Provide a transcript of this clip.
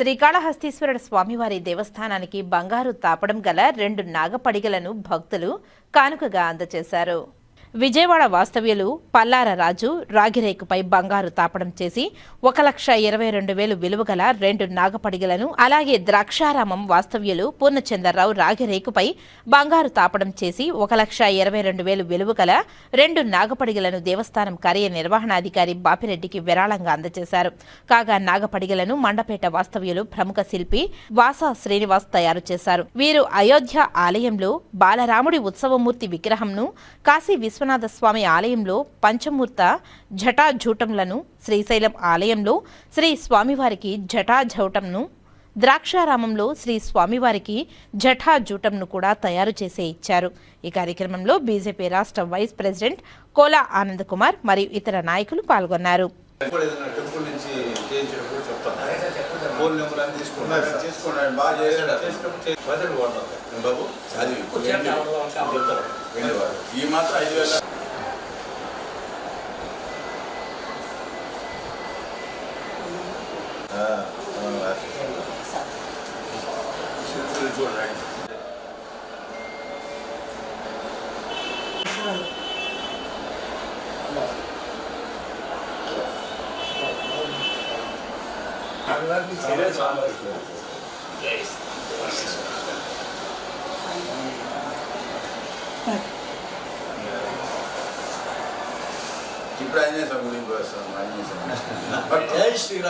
శ్రీకాళహస్తీశ్వరుడు స్వామివారి దేవస్థానానికి బంగారు తాపడం గల రెండు నాగపడిగలను భక్తులు కానుకగా అందజేశారు విజయవాడ వాస్తవ్యులు పల్లార రాజు రాగిరేకుపై బంగారు తాపడం చేసి ఒక లక్ష ఇరవై రెండు వేలు విలువగల రెండు నాగపడిగలను అలాగే ద్రాక్షారామం వాస్తవ్యులు పూర్ణచంద్రరావు రాగిరేకుపై బంగారు తాపడం చేసి ఒక లక్ష ఇరవై రెండు వేలు విలువగల రెండు నాగపడిగలను దేవస్థానం కార్యనిర్వహణాధికారి బాపిరెడ్డికి విరాళంగా అందజేశారు. కాగా నాగపడిగలను మండపేట వాస్తవ్యులు ప్రముఖ శిల్పి వాసా శ్రీనివాస్ తయారు చేశారు. వీరు అయోధ్య ఆలయంలో బాలరాముడి ఉత్సవమూర్తి విగ్రహంను కాశీ విశ్వ విశ్వనాథ స్వామి ఆలయంలో పంచమూర్త జటాజూటంలను శ్రీశైలం ఆలయంలో శ్రీ స్వామివారికి జటాజౌటంను ద్రాక్షారామంలో శ్రీ స్వామివారికి జటాజూటంను కూడా తయారు చేసే ఇచ్చారు ఈ కార్యక్రమంలో బీజేపీ రాష్ట్ర వైస్ ప్రెసిడెంట్ కోలా ఆనంద్ కుమార్ మరియు ఇతర నాయకులు పాల్గొన్నారు ఫోన్ నెంబర్ అని తీసుకున్నాను బాగా చేసాడు బాబు అది చెప్తారు వెళ్ళేవారు ఈ మాత్రం ఐదు వేల ఆ, ఆ, చేతులు చూడండి ఇప్పుడు ఆంజనేయ స్వామి గుడికి ఆంజనేయ స్వామి బట్ జై శ్రీరామ్.